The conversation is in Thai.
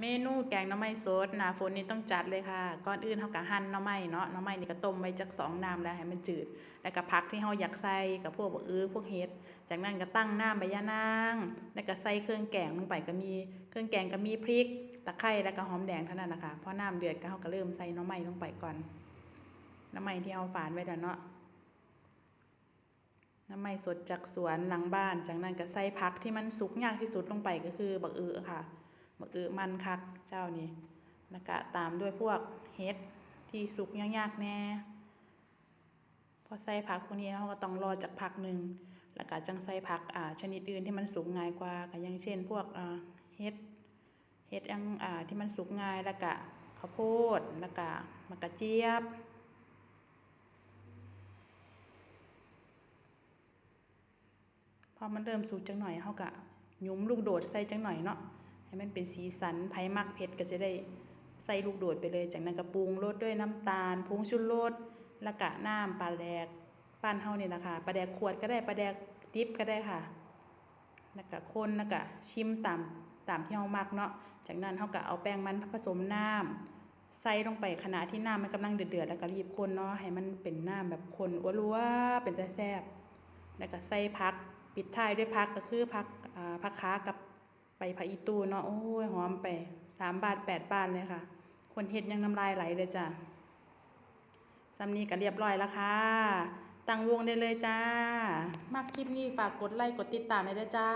เมนูแกงน่อไม้สดหนาฝนนี่ต้องจัดเลยค่ะก่อนอื่นเฮาก็หั่นน่อไม้เนาะน่อไม้นี่ก็ต้มไว้จักสองน้ำแล้วให้มันจืด แล้วก็ผักที่เฮาอยากใส่กับพวกบักอื้อพวกเห็ด จากนั้นก็ตั้งน้ำใบยะนางแล้วก็ใส่เครื่องแกงลงไปก็มีเครื่องแกงก็มีพริก ตะไคร้แล้วก็หอมแดงเท่านั้นนะคะพอน้ำเดือดก็เฮาก็เริ่มใส่น่อไม้ลงไปก่อนน่อไม้ที่เฮาฝานไว้แล้วเนาะน่อไม้สดจากสวนหลังบ้าน จากนั้นก็ใส่ผักที่มันสุกยากที่สุดลงไปก็คือบักอื้อค่ะ บักอื้อมันคักเจ้านี่แล้วก็ตามด้วยพวกเห็ดที่สุกยากๆแน่ พอใส่ผักพวกนี้เราก็ต้องรอจากผักหนึ่งแล้วก็จังใส่ผักอ่าชนิดอื่นที่มันสุกง่ายกว่าก็อย่างเช่น พวกอ่าเห็ดเห็ดอังอ่าที่มันสุกง่ายแล้วก็ข้าวโพดแล้วก็มะกระเจี๊ยบพอมันเริ่มสุกจังหน่อยเฮาก็ยุ้มลูกโดดใส่จังหน่อยเนาะ ให้มันเป็นสีสันไผมักเผ็ดก็จะได้ใส่ลูกโดดไปเลย จากนั้นก็ปรุงรสด้วยน้ำตาลผงชูรสล้วก็น้ำปลาแดกบ้นเฮานี่ล่ะคะปลาแดกขวดก็ได้ปลาแดกดิบก็ได้ค่ะแล้วก็คนแล้วก็ชิมตามตามที่เฮามักเนาะจากนั้นเฮาก็เอาแป้งมันผสมน้ำใส่ลงไปขณะที่น้ำมันกำลังเดือดๆแล้วก็รีบคนเนาะให้มันเป็นน้ำแบบคนอัวๆเป็นแซ่บแล้วก็ใส่ผัก ปิดท้ายด้วยพักก็คือพักอ่าพักขากับ ไปผักอีตูเนาะโอ้ยหอมไปสามบาทแปดบาทเลยค่ะ คนเห็ดยังน้ำลายไหลเลยจ้ะซ้ำนีก็เรียบร้อยแล้วค่ะตั้งวงได้เลยจ้า มากคลิปนี้ฝากกดไลค์กดติดตามให้ด้วยจ้า